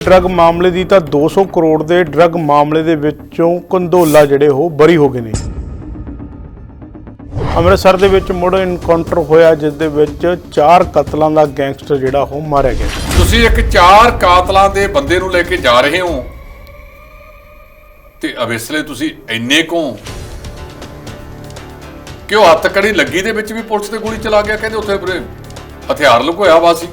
Drug ਮਾਮਲੇ ਦੀ ਤਾਂ 200 ਕਰੋੜ ਦੇ ਡਰੱਗ ਮਾਮਲੇ ਦੇ ਵਿੱਚੋਂ ਕੰਦੋਲਾ ਜਿਹੜੇ ਉਹ ਬਰੀ ਹੋ ਗਏ ਨੇ। ਅੰਮ੍ਰਿਤਸਰ ਦੇ ਵਿੱਚ ਮੁੜ ਇਨਕਾਊਂਟਰ ਹੋਇਆ, ਜਿਸ ਦੇ ਵਿੱਚ ਚਾਰ ਕਤਲਾਂ ਦਾ ਗੈਂਗਸਟਰ ਜਿਹੜਾ ਉਹ ਮਾਰਿਆ ਗਿਆ। ਤੁਸੀਂ ਇੱਕ ਚਾਰ ਕਾਤਲਾਂ ਦੇ ਬੰਦੇ ਨੂੰ ਲੈ ਕੇ ਜਾ ਰਹੇ ਹੋ ਤੇ ਅਵੇਸਲੇ ਤੁਸੀਂ ਇੰਨੇ ਕੋ ਕਿ ਉਹ ਹੱਥ ਕੜੀ ਲੱਗੀ ਦੇ ਵਿੱਚ ਵੀ ਪੁਲਿਸ ਤੇ ਗੋਲੀ ਚਲਾ ਗਿਆ? ਕਹਿੰਦੇ ਉੱਥੇ ਹਥਿਆਰ ਲੁਕੋਇਆ ਵਾ ਸੀ।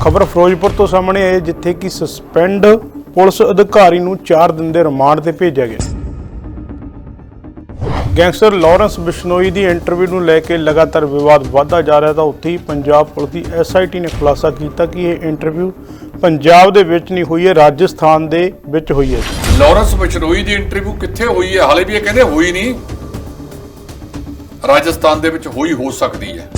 ਖਬਰ ਫਿਰੋਜ਼ਪੁਰ ਤੋਂ ਸਾਹਮਣੇ ਆਈ ਜਿੱਥੇ ਕਿ ਸਸਪੈਂਡ ਪੁਲਿਸ ਅਧਿਕਾਰੀ ਨੂੰ 4 ਦਿਨ ਦੇ ਰਿਮਾਂਡ ਤੇ ਭੇਜਿਆ ਗਿਆ। ਗੈਂਗਸਟਰ ਲਾਰੈਂਸ ਬਿਸ਼ਨੋਈ ਦੀ ਇੰਟਰਵਿਊ ਨੂੰ ਲੈ ਕੇ ਲਗਾਤਾਰ ਵਿਵਾਦ ਵਧਦਾ ਜਾ ਰਿਹਾ ਤਾਂ ਉੱਥੇ ਹੀ ਪੰਜਾਬ ਪੁਲਿਸ ਦੀ ਐਸਆਈਟੀ ਨੇ ਖੁਲਾਸਾ ਕੀਤਾ ਕਿ ਇਹ ਇੰਟਰਵਿਊ ਪੰਜਾਬ ਦੇ ਵਿੱਚ ਨਹੀਂ ਹੋਈ ਹੈ, ਰਾਜਸਥਾਨ ਦੇ ਵਿੱਚ ਹੋਈ ਹੈ। ਲਾਰੈਂਸ ਬਿਸ਼ਨੋਈ ਦੀ ਇੰਟਰਵਿਊ ਕਿੱਥੇ ਹੋਈ ਹੈ? ਹਾਲੇ ਵੀ ਇਹ ਕਹਿੰਦੇ ਹੋਈ ਨਹੀਂ। ਰਾਜਸਥਾਨ ਦੇ ਵਿੱਚ ਹੋਈ ਹੋ ਸਕਦੀ ਹੈ।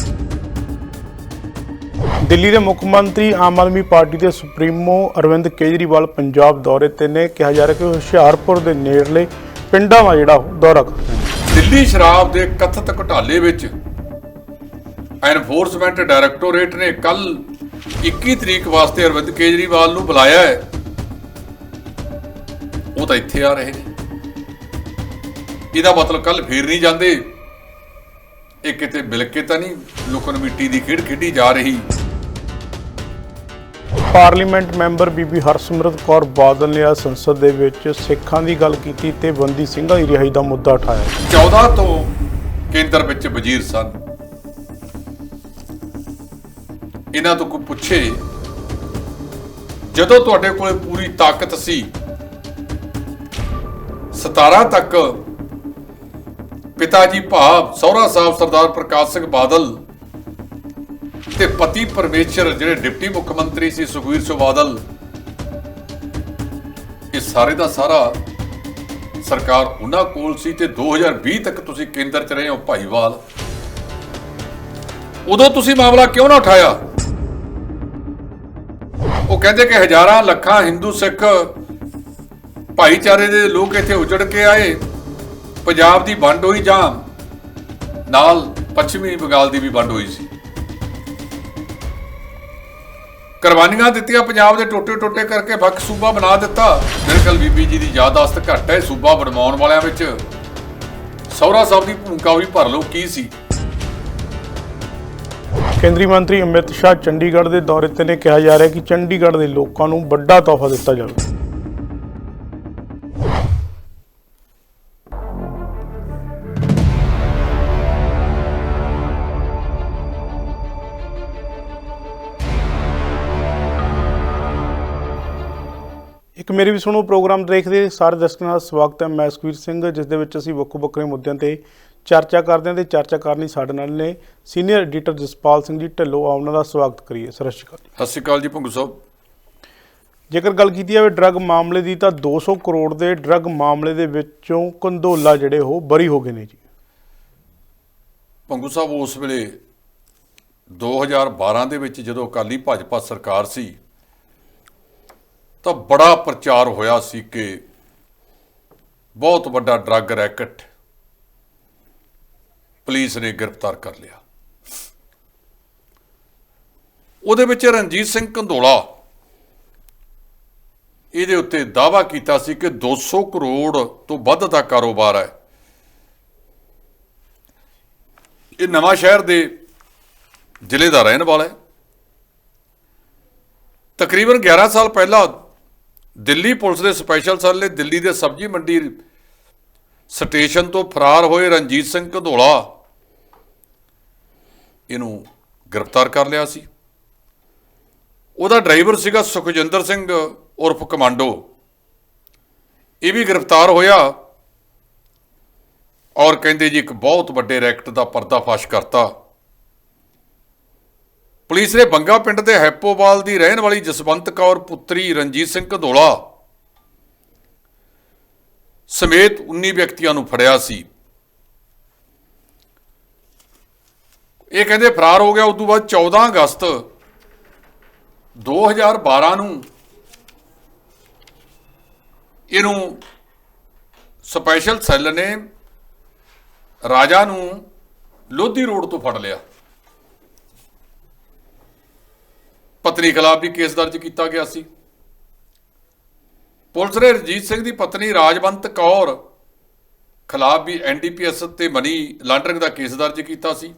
ਦਿੱਲੀ ਦੇ ਮੁੱਖ ਮੰਤਰੀ ਆਮ ਆਦਮੀ ਪਾਰਟੀ ਦੇ ਸੁਪਰੀਮੋ ਅਰਵਿੰਦ ਕੇਜਰੀਵਾਲ ਪੰਜਾਬ ਦੌਰੇ ਤੇ ਨੇ ਕਿਹਾ ਜਾ ਰਿਹਾ ਕਿ ਹੁਸ਼ਿਆਰਪੁਰ ਦੇ ਨੇੜਲੇ ਪਿੰਡਾਂ ਦਾ ਜਿਹੜਾ ਉਹ ਦੌਰਾ ਕਰ ਦਿੱਲੀ ਸ਼ਰਾਬ ਦੇ ਕਥਿਤ ਘੁਟਾਲੇ ਵਿੱਚ ਐਨਫੋਰਸਮੈਂਟ ਡਾਇਰੈਕਟੋਰੇਟ ਨੇ ਕੱਲ 21 ਤਰੀਕ ਵਾਸਤੇ ਅਰਵਿੰਦ ਕੇਜਰੀਵਾਲ ਨੂੰ ਬੁਲਾਇਆ ਹੈ। ਉਹ ਤਾਂ ਇੱਥੇ ਆ ਰਹੇ ਨੇ। ਇਹਦਾ ਮਤਲਬ ਕੱਲ ਫੇਰ ਨਹੀਂ ਜਾਂਦੇ। ਇਹ ਕਿਤੇ ਮਿਲ ਕੇ ਤਾਂ ਨਹੀਂ ਲੁਕਣ ਮਿੱਟੀ ਦੀ ਖੇਡ ਖੇਡੀ ਜਾ ਰਹੀ? ਪਾਰਲੀਮੈਂਟ ਮੈਂਬਰ ਬੀਬੀ ਹਰਸਿਮਰਤ ਕੌਰ ਬਾਦਲ ਨੇ ਆ ਸੰਸਦ ਦੇ ਵਿੱਚ ਸਿੱਖਾਂ ਦੀ ਗੱਲ ਕੀਤੀ ਤੇ ਬੰਦੀ ਸਿੰਘਾਂ ਦੀ ਰਿਹਾਈ ਦਾ ਮੁੱਦਾ ਉਠਾਇਆ 14 ਤੋਂ ਕੇਂਦਰ ਵਿੱਚ ਵਜ਼ੀਰ ਸਨ। ਇਹਨਾਂ ਤੋਂ ਕੋਈ ਪੁੱਛੇ ਜਦੋਂ ਤੁਹਾਡੇ ਕੋਲੇ ਪੂਰੀ ਤਾਕਤ ਸੀ 17 ਤੱਕ ਪਿਤਾ ਜੀ ਭਾਵ ਸਹੁਰਾ ਸਾਹਿਬ ਸਰਦਾਰ ਪ੍ਰਕਾਸ਼ ਸਿੰਘ ਬਾਦਲ ਤੇ ਪਤੀ ਪਰਮੇਸ਼ਰ ਜਿਹੜੇ ਡਿਪਟੀ ਮੁੱਖ ਮੰਤਰੀ ਸੀ ਸੁਖਵੀਰ ਸਿੰਘ ਬਾਦਲ, ਇਹ ਸਾਰੇ ਦਾ ਸਾਰਾ ਸਰਕਾਰ ਉਹਨਾਂ ਕੋਲ ਸੀ ਤੇ 2020 ਤੱਕ ਤੁਸੀਂ ਕੇਂਦਰ 'ਚ ਰਹੇ ਹੋ ਭਾਈਵਾਲ। ਉਦੋਂ ਤੁਸੀਂ ਮਾਮਲਾ ਕਿਉਂ ਨਾ ਉਠਾਇਆ? ਉਹ ਕਹਿੰਦੇ ਕਿ ਹਜ਼ਾਰਾਂ ਲੱਖਾਂ ਹਿੰਦੂ ਸਿੱਖ ਭਾਈਚਾਰੇ ਦੇ ਲੋਕ ਇੱਥੇ ਉਜੜ ਕੇ ਆਏ। ਪੰਜਾਬ ਦੀ ਵੰਡ ਹੋਈ ਜਾਂ ਨਾਲ ਪੱਛਮੀ ਬੰਗਾਲ ਦੀ ਵੀ ਵੰਡ ਹੋਈ ਸੀ? ਕੁਰਬਾਨੀਆਂ ਦਿੱਤੀਆਂ ਪੰਜਾਬ ਦੇ ਟੋਟੇ ਟੋਟੇ ਕਰਕੇ ਵੱਖ ਸੂਬਾ ਬਣਾ ਦਿੱਤਾ। ਮੇਰੇ ਖਿਆਲ ਬੀਬੀ ਜੀ ਦੀ ਯਾਦਾਸ਼ਤ ਘੱਟ ਹੈ, ਸੂਬਾ ਬਣਵਾਉਣ ਵਾਲਿਆਂ ਵਿੱਚ ਸੌਰਾ ਸਾਹਿਬ ਦੀ ਭੂਮਿਕਾ ਵੀ ਭਰ ਲਓ, ਕੀ ਸੀ? ਕੇਂਦਰੀ ਮੰਤਰੀ ਅਮਿਤ ਸ਼ਾਹ ਚੰਡੀਗੜ੍ਹ ਦੇ ਦੌਰੇ ਤੇ ਨੇ ਕਿਹਾ ਜਾ ਰਿਹਾ ਕਿ ਚੰਡੀਗੜ੍ਹ ਦੇ ਲੋਕਾਂ ਨੂੰ ਵੱਡਾ ਤੋਹਫਾ ਦਿੱਤਾ ਜਾਵੇ। ਇੱਕ ਮੇਰੀ ਵੀ ਸੁਣੋ ਪ੍ਰੋਗਰਾਮ ਦੇਖਦੇ ਸਾਰੇ ਦਰਸ਼ਕਾਂ ਦਾ ਸਵਾਗਤ ਹੈ। ਮੈਂ ਸੁਖਵੀਰ ਸਿੰਘ ਜਿਸ ਦੇ ਵਿੱਚ ਅਸੀਂ ਵੱਖੋ ਵੱਖਰੇ ਮੁੱਦਿਆਂ ਤੇ ਚਰਚਾ ਕਰਦੇ ਹਾਂ ਤੇ ਚਰਚਾ ਕਰਨ ਲਈ ਸਾਡੇ ਨਾਲ ਨੇ ਸੀਨੀਅਰ ਐਡੀਟਰ ਜਸਪਾਲ ਸਿੰਘ ਜੀ ਢਿੱਲੋਂ ਆਪ ਉਹਨਾਂ ਦਾ ਸਵਾਗਤ ਕਰੀਏ। ਸਤਿ ਸ਼੍ਰੀ ਅਕਾਲ ਸਤਿ ਸ਼੍ਰੀ ਅਕਾਲ ਜੀ ਭੰਗੂ ਸਾਹਿਬ। ਜੇਕਰ ਗੱਲ ਕੀਤੀ ਜਾਵੇ ਡਰੱਗ ਮਾਮਲੇ ਦੀ ਤਾਂ 200 ਕਰੋੜ ਦੇ ਡਰੱਗ ਮਾਮਲੇ ਦੇ ਵਿੱਚੋਂ ਕੰਦੋਲਾ ਜਿਹੜੇ ਉਹ ਬਰੀ ਹੋ ਗਏ ਨੇ ਜੀ। ਭੰਗੂ ਸਾਹਿਬ ਉਸ ਵੇਲੇ 2012 ਦੇ ਵਿੱਚ ਜਦੋਂ ਅਕਾਲੀ ਭਾਜਪਾ ਸਰਕਾਰ ਸੀ ਤਾਂ ਬੜਾ ਪ੍ਰਚਾਰ ਹੋਇਆ ਸੀ ਕਿ ਬਹੁਤ ਵੱਡਾ ਡਰੱਗ ਰੈਕਟ ਪੁਲਿਸ ਨੇ ਗ੍ਰਿਫਤਾਰ ਕਰ ਲਿਆ। ਉਹਦੇ ਵਿੱਚ ਰਣਜੀਤ ਸਿੰਘ ਕੰਧੋਲਾ ਇਹਦੇ ਉੱਤੇ ਦਾਵਾ ਕੀਤਾ ਸੀ ਕਿ 200 ਕਰੋੜ ਤੋਂ ਵੱਧ ਦਾ ਕਾਰੋਬਾਰ ਹੈ। ਇਹ ਨਵਾਂ ਸ਼ਹਿਰ ਦੇ ਜ਼ਿਲ੍ਹੇ ਦਾ ਰਹਿਣ ਵਾਲਾ ਹੈ। ਤਕਰੀਬਨ 11 ਸਾਲ ਪਹਿਲਾਂ ਦਿੱਲੀ ਪੁਲਿਸ ਦੇ ਸਪੈਸ਼ਲ ਸੈੱਲ ਨੇ ਦਿੱਲੀ ਦੇ ਸਬਜ਼ੀ ਮੰਡੀ ਸਟੇਸ਼ਨ ਤੋਂ ਫਰਾਰ ਹੋਏ ਰਣਜੀਤ ਸਿੰਘ ਘਧੋਲਾ ਇਹਨੂੰ ਗ੍ਰਿਫਤਾਰ ਕਰ ਲਿਆ ਸੀ। ਉਹਦਾ ਡਰਾਈਵਰ ਸੀਗਾ ਸੁਖਜਿੰਦਰ ਸਿੰਘ ਉਰਫ ਕਮਾਂਡੋ। ਇਹ ਵੀ ਗ੍ਰਿਫਤਾਰ ਹੋਇਆ ਔਰ ਕਹਿੰਦੇ ਜੀ ਇੱਕ ਬਹੁਤ ਵੱਡੇ ਰੈਕਟ ਦਾ ਪਰਦਾਫਾਸ਼ ਕਰਤਾ। ਪੁਲਿਸ ਨੇ ਬੰਗਾ ਪਿੰਡ ਦੇ ਹੈਪੋਵਾਲ ਦੀ ਰਹਿਣ ਵਾਲੀ ਜਸਵੰਤ ਕੌਰ ਪੁੱਤਰੀ ਰਣਜੀਤ ਸਿੰਘ ਘਧੋਲਾ ਸਮੇਤ 19 ਵਿਅਕਤੀਆਂ ਨੂੰ ਫੜਿਆ ਸੀ। ਇਹ ਕਹਿੰਦੇ ਫਰਾਰ ਹੋ ਗਿਆ। ਉਸ ਤੋਂ ਬਾਅਦ 14 ਅਗਸਤ 2012 ਨੂੰ ਇਹਨੂੰ ਸਪੈਸ਼ਲ ਸੈੱਲ ਨੇ ਰਾਜਾ ਨੂੰ ਲੋਧੀ ਰੋਡ ਤੋਂ ਫੜ ਲਿਆ। ਪਤਨੀ ਖਿਲਾਫ ਵੀ ਕੇਸ ਦਰਜ ਕੀਤਾ ਗਿਆ ਸੀ। ਪੁਲਿਸ ਨੇ ਰਜੀਤ ਸਿੰਘ ਦੀ ਪਤਨੀ ਰਾਜਵੰਤ ਕੌਰ ਖਿਲਾਫ ਵੀ ਐਨਡੀਪੀਐਸ ਤੇ ਮਨੀ ਲਾਂਡਰਿੰਗ ਦਾ ਕੇਸ ਦਰਜ ਕੀਤਾ ਸੀ।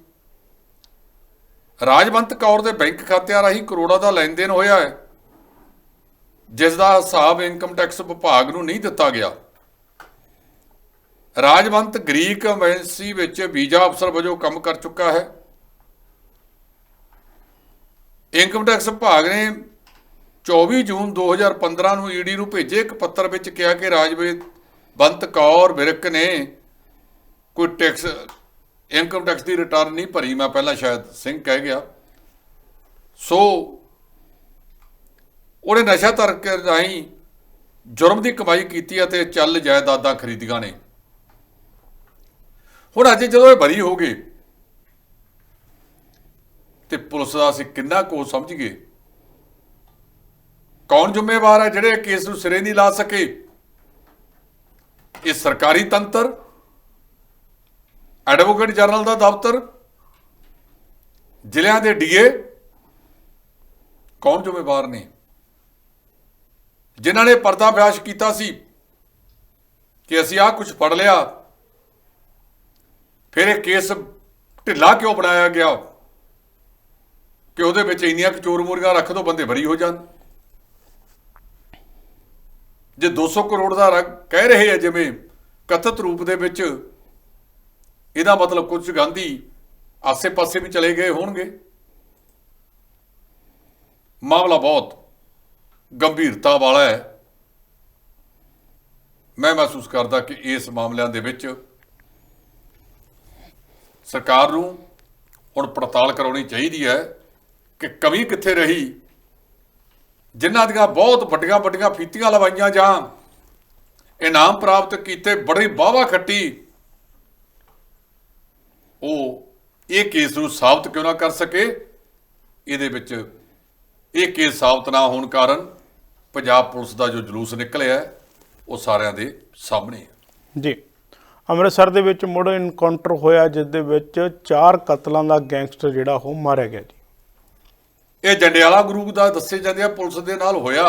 ਰਾਜਵੰਤ ਕੌਰ ਦੇ ਬੈਂਕ ਖਾਤਿਆਂ ਰਾਹੀਂ ਕਰੋੜਾਂ ਦਾ ਲੈਣ ਦੇਣ ਹੋਇਆ ਹੈ, ਜਿਸ ਦਾ ਹਿਸਾਬ ਇਨਕਮ ਟੈਕਸ ਵਿਭਾਗ ਨੂੰ ਨਹੀਂ ਦਿੱਤਾ ਗਿਆ। ਰਾਜਵੰਤ ਗ੍ਰੀਕ ਐਮਬੈਸੀ ਵਿੱਚ ਵੀਜ਼ਾ ਅਫਸਰ ਵਜੋਂ ਕੰਮ ਕਰ ਚੁੱਕਾ ਹੈ। ਇਨਕਮ ਟੈਕਸ ਵਿਭਾਗ ਨੇ 24 ਜੂਨ 2015 ਨੂੰ ਈਡੀ ਨੂੰ ਭੇਜੇ। ਇੱਕ ਪੱਤਰ ਵਿੱਚ ਕਿਹਾ ਕਿ ਰਾਜਵੀਰ ਬੰਤ ਕੌਰ ਵਿਰਕ ਨੇ ਕੋਈ ਟੈਕਸ ਇਨਕਮ ਟੈਕਸ ਦੀ ਰਿਟਰਨ ਨਹੀਂ ਭਰੀ। ਮੈਂ ਪਹਿਲਾਂ ਸ਼ਾਇਦ ਸਿੰਘ ਕਹਿ ਗਿਆ। ਸੋ ਉਹਨੇ ਨਸ਼ਾ ਤਰਕ ਰਾਹੀਂ ਜੁਰਮ ਦੀ ਕਮਾਈ ਕੀਤੀ ਅਤੇ ਚੱਲ ਜਾਇਦਾਦਾਂ ਖਰੀਦੀਆਂ ਨੇ। ਹੁਣ ਅੱਜ ਜਦੋਂ ਇਹ ਬਰੀ ਹੋ ਗਏ ਤੇ ਪੁਲਿਸ ਦਾ ਅਸੀਂ ਕਿੰਨਾ ਕੋ ਸਮਝ ਗਏ ਕੌਣ ਜ਼ਿੰਮੇਵਾਰ ਹੈ ਜਿਹੜੇ ਕੇਸ ਨੂੰ ਸਿਰੇ ਨਹੀਂ ਲਾ ਸਕੇ? ਇਹ ਸਰਕਾਰੀ ਤੰਤਰ? ਐਡਵੋਕੇਟ ਜਨਰਲ ਦਾ ਦਫ਼ਤਰ? ਜ਼ਿਲ੍ਹਿਆਂ ਦੇ ਡੀਏ? ਕੌਣ ਜ਼ਿੰਮੇਵਾਰ ਨੇ? ਜਿਨ੍ਹਾਂ ਨੇ ਪਰਦਾ ਪਰਦਾਫਾਸ਼ ਕੀਤਾ ਸੀ ਕਿ ਅਸੀਂ ਆਹ ਕੁਝ ਫੜ ਲਿਆ, ਫਿਰ ਇਹ ਕੇਸ ਢਿੱਲਾ ਕਿਉਂ ਬਣਾਇਆ ਗਿਆ? ਕਿ ਉਹਦੇ ਵਿੱਚ ਇੰਨੀਆਂ ਕੁ ਚੋਰ ਮੂਰੀਆਂ ਰੱਖ ਦੋ, ਬੰਦੇ ਬਰੀ ਹੋ ਜਾਣ। ਜੇ 200 ਕਰੋੜ ਦਾ ਰਗ ਕਹਿ ਰਹੇ ਆ, ਜਿਵੇਂ ਕਥਿਤ ਰੂਪ ਦੇ ਵਿੱਚ, ਇਹਦਾ ਮਤਲਬ ਕੁਝ ਗਾਂਧੀ ਆਸੇ-ਪਾਸੇ ਵੀ ਚਲੇ ਗਏ ਹੋਣਗੇ। ਮਾਮਲਾ ਬਹੁਤ ਗੰਭੀਰਤਾ ਵਾਲਾ ਹੈ। ਮੈਂ ਮਹਿਸੂਸ ਕਰਦਾ ਕਿ ਇਸ ਮਾਮਲਿਆਂ ਦੇ ਵਿੱਚ ਸਰਕਾਰ ਨੂੰ ਹੁਣ ਪੜਤਾਲ ਕਰਾਉਣੀ ਚਾਹੀਦੀ ਹੈ। ਕਿ ਕਮੀ ਕਿੱਥੇ ਰਹੀ? ਜਿਨ੍ਹਾਂ ਦੀਆਂ ਬਹੁਤ ਵੱਡੀਆਂ ਵੱਡੀਆਂ ਫੀਤੀਆਂ ਲਵਾਈਆਂ ਜਾਂ ਇਨਾਮ ਪ੍ਰਾਪਤ ਕੀਤੇ ਬੜੀ ਵਾਵਾ ਖੱਟੀ। ਉਹ ਇਹ ਕੇਸ ਨੂੰ ਸਾਬਤ ਕਿਉਂ ਨਾ ਕਰ ਸਕੇ? ਇਹਦੇ ਵਿੱਚ ਇਹ ਕੇਸ ਸਾਬਤ ਨਾ ਹੋਣ ਕਾਰਨ ਪੰਜਾਬ ਪੁਲਿਸ ਦਾ ਜੋ ਜਲੂਸ ਨਿਕਲਿਆ ਉਹ ਸਾਰਿਆਂ ਦੇ ਸਾਹਮਣੇ ਹੈ। ਜੀ। ਅੰਮ੍ਰਿਤਸਰ ਦੇ ਵਿੱਚ ਮੁੜ ਇਨਕਾਊਂਟਰ ਹੋਇਆ, ਜਿਸ ਦੇ ਵਿੱਚ ਚਾਰ ਕਤਲਾਂ ਦਾ ਗੈਂਗਸਟਰ ਜਿਹੜਾ ਉਹ ਮਾਰਿਆ ਗਿਆ ਜੀ। ਇਹ ਜੰਡਿਆਲਾ ਗਰੂਪ ਦਾ ਦੱਸੇ ਜਾਂਦੇ ਆ, ਪੁਲਿਸ ਦੇ ਨਾਲ ਹੋਇਆ।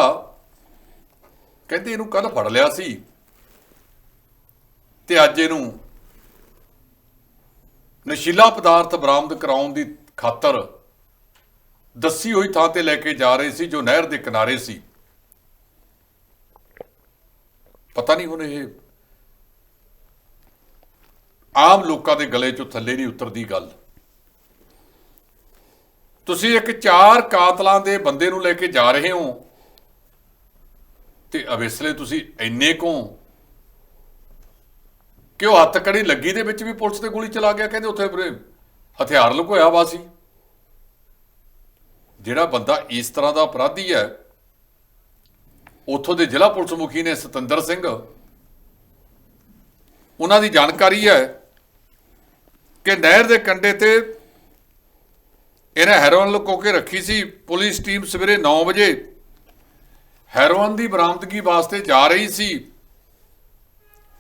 ਕਹਿੰਦੇ ਇਹਨੂੰ ਕੱਲ ਫੜ ਲਿਆ ਸੀ। ਤੇ ਅੱਜ ਇਹਨੂੰ ਨਸ਼ੀਲਾ ਪਦਾਰਥ ਬਰਾਮਦ ਕਰਾਉਣ ਦੀ ਖਾਤਰ ਦੱਸੀ ਹੋਈ ਥਾਂ ਤੇ ਲੈ ਕੇ ਜਾ ਰਹੇ ਸੀ, ਜੋ ਨਹਿਰ ਦੇ ਕਿਨਾਰੇ ਸੀ। ਪਤਾ ਨਹੀਂ ਹੁਣ ਇਹ ਆਮ ਲੋਕਾਂ ਦੇ ਗਲੇ ਚੋਂ ਥੱਲੇ ਨਹੀਂ ਉਤਰਦੀ ਗੱਲ। ਤੁਸੀਂ ਇੱਕ ਚਾਰ ਕਾਤਲਾਂ ਦੇ ਬੰਦੇ ਨੂੰ ਲੈ ਕੇ ਜਾ ਰਹੇ ਹੋ ਤੇ ਅਵੇਸਲੇ ਤੁਸੀਂ ਇੰਨੇ ਕੋ ਕਿ ਉਹ ਹੱਥ ਕੜੀ ਲੱਗੀ ਦੇ ਵਿੱਚ ਵੀ ਪੁਲਿਸ ਤੇ ਗੋਲੀ ਚਲਾ ਗਿਆ? ਕਹਿੰਦੇ ਉੱਥੇ ਹਥਿਆਰ ਲੁਕੋਇਆ ਵਾ ਸੀ। ਜਿਹੜਾ ਬੰਦਾ ਇਸ ਤਰ੍ਹਾਂ ਦਾ ਅਪਰਾਧੀ ਹੈ, ਉੱਥੋਂ ਦੇ ਜ਼ਿਲ੍ਹਾ ਪੁਲਿਸ ਮੁਖੀ ਨੇ ਸਤਿੰਦਰ ਸਿੰਘ। ਉਹਨਾਂ ਦੀ ਜਾਣਕਾਰੀ ਹੈ ਕਿ ਨਹਿਰ ਦੇ ਕੰਢੇ ਤੇ ਇਹਨੇ ਹੈਰੋਇਨ ਲੁਕੋ ਕੇ ਰੱਖੀ ਸੀ, ਪੁਲਿਸ ਟੀਮ ਸਵੇਰੇ 9 ਵਜੇ। ਹੈਰੋਇਨ ਦੀ ਬਰਾਮਦਗੀ ਵਾਸਤੇ ਜਾ ਰਹੀ ਸੀ।